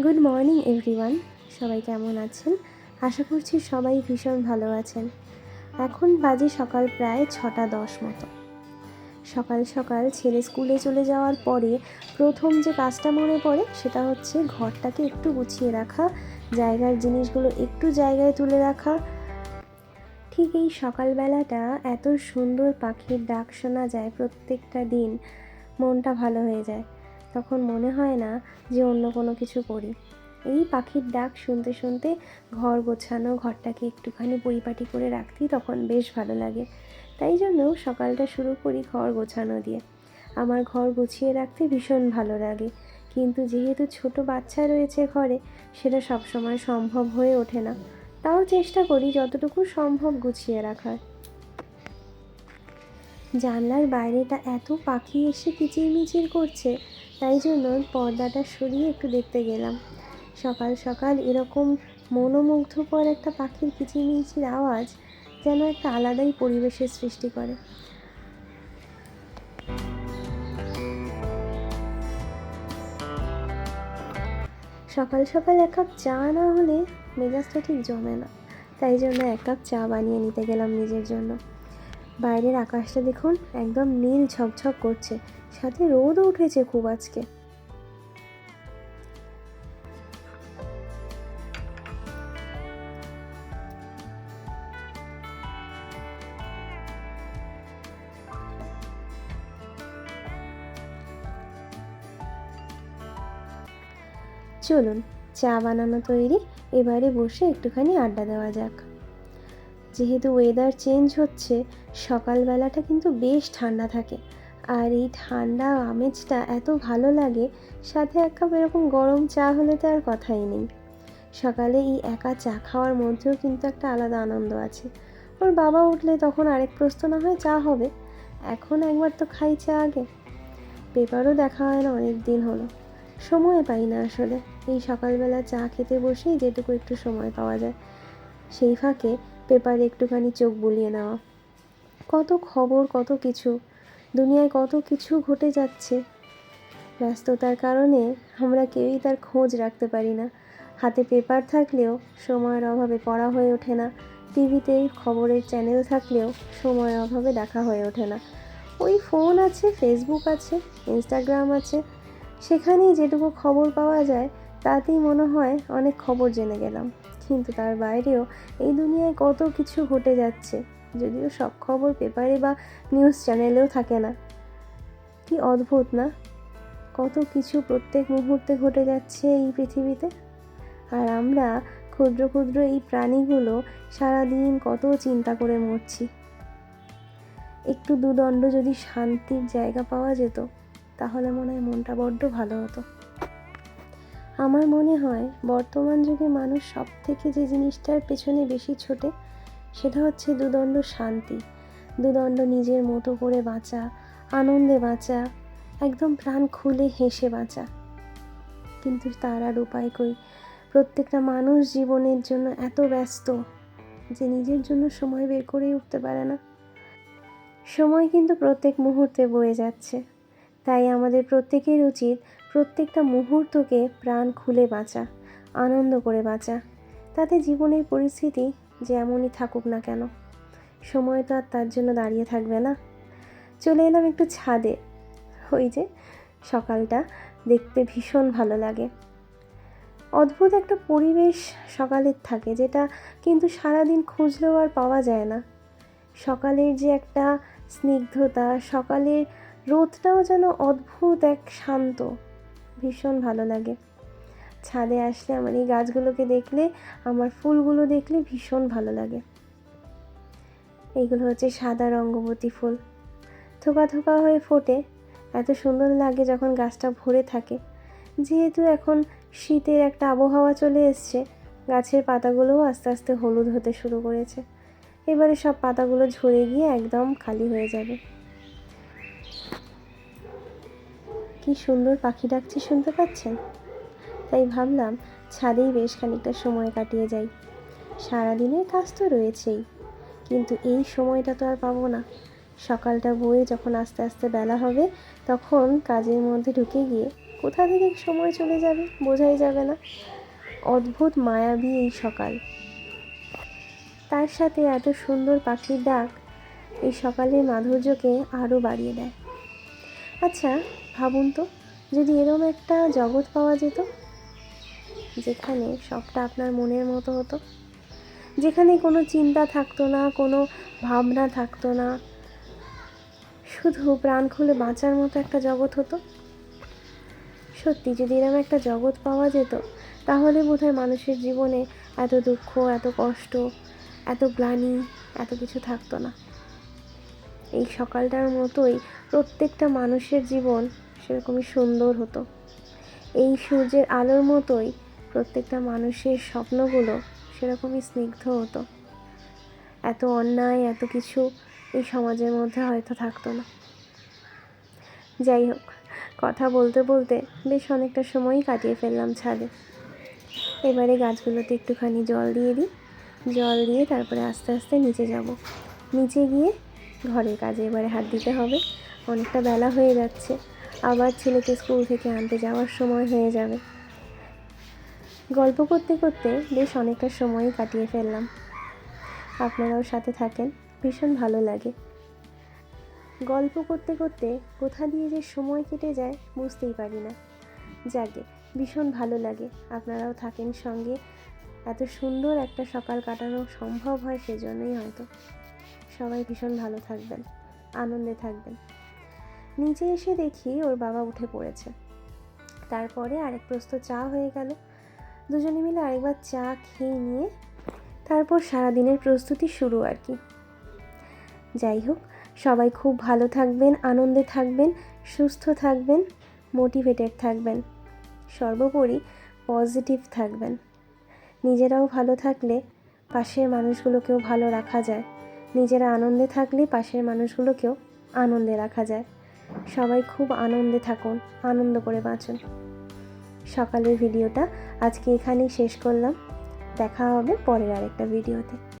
Good morning everyone সবাই কেমন আছেন? আশা করছি সবাই ভীষণ ভালো আছেন। এখন বাজে সকাল প্রায় ছটা দশ মতো। সকাল সকাল ছেলে স্কুলে চলে যাওয়ার পরে প্রথম যে কাজটা মনে পড়ে সেটা হচ্ছে ঘরটাকে একটু গুছিয়ে রাখা, জায়গার জিনিসগুলো একটু জায়গায় তুলে রাখা। ঠিক এই সকালবেলাটা এত সুন্দর পাখির ডাক শোনা যায় প্রত্যেকটা দিন। মনটা ভালো হয়ে যায়। তখন মনে হয় না যে অন্য কোনো কিছু করি। এই পাখির ডাক শুনতে শুনতে ঘর গোছানো, ঘরটাকে একটুখানি পরিপাটি করে রাখতেই তখন বেশ ভালো লাগে। তাই জন্য সকালটা শুরু করি ঘর গোছানো দিয়ে। আমার ঘর গুছিয়ে রাখতে ভীষণ ভালো লাগে। কিন্তু যেহেতু ছোট বাচ্চা রয়েছে ঘরে, সেটা সবসময় সম্ভব হয়ে ওঠে না। তাও চেষ্টা করি যতটুকু সম্ভব গুছিয়ে রাখার। জানলার বাইরেটা এত পাখি এসে কিচিরমিচির করছে, তাই জন্য পর্দাটা সরিয়ে একটু দেখতে গেলাম। সকাল সকাল এরকম মনোমুগ্ধকর একটা পাখির কিচিরমিচির আওয়াজ যেন একটা আলাদাই পরিবেশের সৃষ্টি করে। সকাল সকাল এক কাপ চা না হলে মেজাজটা ঠিক জমে না, তাই জন্য এক কাপ চা বানিয়ে নিতে গেলাম নিজের জন্য। বাইরের আকাশটা দেখুন একদম নীল ঝকঝক করছে। সাথে রোদও উঠেছে খুব আজকে। চলুন, চা বানানো তৈরি। এবারে বসে একটুখানি আড্ডা দেওয়া যাক। যেহেতু ওয়েদার চেঞ্জ হচ্ছে, সকালবেলাটা কিন্তু বেশ ঠান্ডা থাকে। আর এই ঠান্ডা আমেজটা এত ভালো লাগে, সাথে এক কাপ এরকম গরম চা হলে তো আর কথাই নেই। সকালে এই একা চা খাওয়ার মধ্যেও কিন্তু একটা আলাদা আনন্দ আছে। ওর বাবা উঠলে তখন আরেক প্রশ্ন না হয় চা হবে। এখন একবার তো খাই চা আগে। পেপারও দেখা হয় না, অনেক দিন হলো। সময় পাই না আসলে। এই সকালবেলা চা খেতে বসেই যেটুকু একটু সময় পাওয়া যায়। সেই ফাঁকে পেপারে একটুখানি চোখ বুলিয়ে নেওয়া। কত খবর, কত কিছু। দুনিয়ায় কত কিছু ঘটে যাচ্ছে। ব্যস্ততার কারণে আমরা কেউই তার খোঁজ রাখতে পারি না। হাতে পেপার থাকলেও সময়ের অভাবে পড়া হয়ে ওঠে না। টিভিতে খবরের চ্যানেল থাকলেও সময়ের অভাবে দেখা হয়ে ওঠে না। ওই ফোন আছে, ফেসবুক আছে, ইনস্টাগ্রাম আছে। সেখানেই যেটুকু খবর পাওয়া যায় তাতেই মনে হয় অনেক খবর জেনে গেলাম। কিন্তু তার বাইরেও এই দুনিয়ায় কত কিছু ঘটে যাচ্ছে, যদিও সব খবর পেপারে বা নিউজ চ্যানেলেও থাকে না। কি অদ্ভুত না? কত কিছু প্রত্যেক মুহূর্তে ঘটে যাচ্ছে এই পৃথিবীতে। আর আমরা ক্ষুদ্র ক্ষুদ্র এই প্রাণীগুলো সারাদিন কত চিন্তা করে মরছি। একটু দুদণ্ড যদি শান্তির জায়গা পাওয়া যেত, তাহলে মনে হয় মনটা বড্ড ভালো হতো। আমার মনে হয় বর্তমান যুগে মানুষ সব থেকে যে জিনিসটার পেছনে বেশি ছোটে, সেটা হচ্ছে দুদণ্ড শান্তি। দুদণ্ড নিজের মতো করে বাঁচা, আনন্দে বাঁচা, একদম প্রাণ খুলে হেসে বাঁচা। কিন্তু তার আর উপায় কই? প্রত্যেকটা মানুষ জীবনের জন্য এত ব্যস্ত যে নিজের জন্য সময় বের করেই উঠতে পারে না। সময় কিন্তু প্রত্যেক মুহূর্তে বয়ে যাচ্ছে। তাই আমাদের প্রত্যেকের উচিত প্রত্যেকটা মুহূর্তকে প্রাণ খুলে বাঁচা, আনন্দ করে বাঁচা। তাতে জীবনের পরিস্থিতি যেমনই থাকুক না কেন, সময় তো আর তার জন্য দাঁড়িয়ে থাকবে না। চলে এলাম একটু ছাদে। ওই যে সকালটা দেখতে ভীষণ ভালো লাগে। অদ্ভুত একটা পরিবেশ সকালের থাকে, যেটা কিন্তু সারাদিন খুঁজলেও আর পাওয়া যায় না। সকালের যে একটা স্নিগ্ধতা, সকালের রোদটাও যেন অদ্ভুত এক শান্ত। ভীষণ ভালো লাগে। ছাদে আসলে আমার এই গাছগুলোকে দেখলে, আমার ফুলগুলো দেখলে ভীষণ ভালো লাগে। এইগুলো হচ্ছে সাদা রঙ্গবতী ফুল। থোকা থোকা হয়ে ফোটে। এত সুন্দর লাগে যখন গাছটা ভরে থাকে। যেহেতু এখন শীতের একটা আবহাওয়া চলে এসছে, গাছের পাতাগুলোও আস্তে আস্তে হলুদ হতে শুরু করেছে। এবারে সব পাতাগুলো ঝরে গিয়ে একদম খালি হয়ে যাবে। কি সুন্দর পাখি ডাকছে শুনতে পাচ্ছেন? তাই ভাবলাম ছাদেই বেশ খানিকটা সময় কাটিয়ে যাই। সারাদিনের কাজ তো রয়েছেই, কিন্তু এই সময়টা তো আর পাবো না। সকালটা বয়ে যখন আস্তে আস্তে বেলা হবে, তখন কাজের মধ্যে ঢুকে গিয়ে কোথা থেকে সময় চলে যাবে বোঝাই যাবে না। অদ্ভুত মায়াবী এই সকাল। তার সাথে এত সুন্দর পাখির ডাক এই সকালের মাধুর্যকে আরও বাড়িয়ে দেয়। আচ্ছা ভাবুন তো, যদি এরম একটা জগৎ পাওয়া যেত, যেখানে সবটা আপনার মনের মতো হতো, যেখানে কোনো চিন্তা থাকতো না, কোনো ভাবনা থাকতো না, শুধু প্রাণ খুলে বাঁচার মতো একটা জগৎ হতো? সত্যি, যদি এরকম একটা জগৎ পাওয়া যেত, তাহলে বোধহয় মানুষের জীবনে এত দুঃখ, এত কষ্ট, এত গ্লানি, এত কিছু থাকতো না। এই সকালটার মতোই প্রত্যেকটা মানুষের জীবন সেরকমই সুন্দর হতো। এই সূর্যের আলোর মতোই প্রত্যেকটা মানুষের স্বপ্নগুলো সেরকমই স্নিগ্ধ হতো। এত অন্যায়, এত কিছু এই সমাজের মধ্যে হয়তো থাকতো না। যাই হোক, কথা বলতে বলতে বেশ অনেকটা সময়ই কাটিয়ে ফেললাম ছাদে। এবারে গাছগুলোতে একটুখানি জল দিয়ে দিই। জল দিয়ে তারপরে আস্তে আস্তে নিচে যাব। নিচে গিয়ে ঘরের কাজে এবারে হাত দিতে হবে। অনেকটা বেলা হয়ে যাচ্ছে। আবার ছেলেকে স্কুল থেকে আনতে যাওয়ার সময় হয়ে যাবে। গল্প করতে করতে বেশ অনেকটা সময় কাটিয়ে ফেললাম। আপনারাও সাথে থাকেন, ভীষণ ভালো লাগে। গল্প করতে করতে কোথা দিয়ে যে সময় কেটে যায় বুঝতেই পারি না। যাকে ভীষণ ভালো লাগে আপনারাও থাকেন সঙ্গে। এত সুন্দর একটা সকাল কাটানো সম্ভব হয় সেজন্যই হয়তো। সবাই ভীষণ ভালো থাকবেন, আনন্দে থাকবেন। নিচে এসে দেখি ওর বাবা উঠে পড়েছে। তারপরে আরেক প্রস্ত চা হয়ে গেল। দুজনে মিলে আরেকবার চা খেয়ে নিয়ে তারপর সারাদিনের প্রস্তুতি শুরু আর কি। যাই হোক, সবাই খুব ভালো থাকবেন, আনন্দে থাকবেন, সুস্থ থাকবেন, মোটিভেটেড থাকবেন। সর্বোপরি পজিটিভ থাকবেন। নিজেরাও ভালো থাকলে পাশের মানুষগুলোকেও ভালো রাখা যায়। নিজেরা আনন্দে থাকলে পাশের মানুষগুলোকেও আনন্দে রাখা যায়। সবাই খুব আনন্দে থাকুন, আনন্দ করে বাঁচুন। সকালের ভিডিওটা আজকে এখানেই শেষ করলাম। দেখা হবে পরের আরেকটা ভিডিওতে।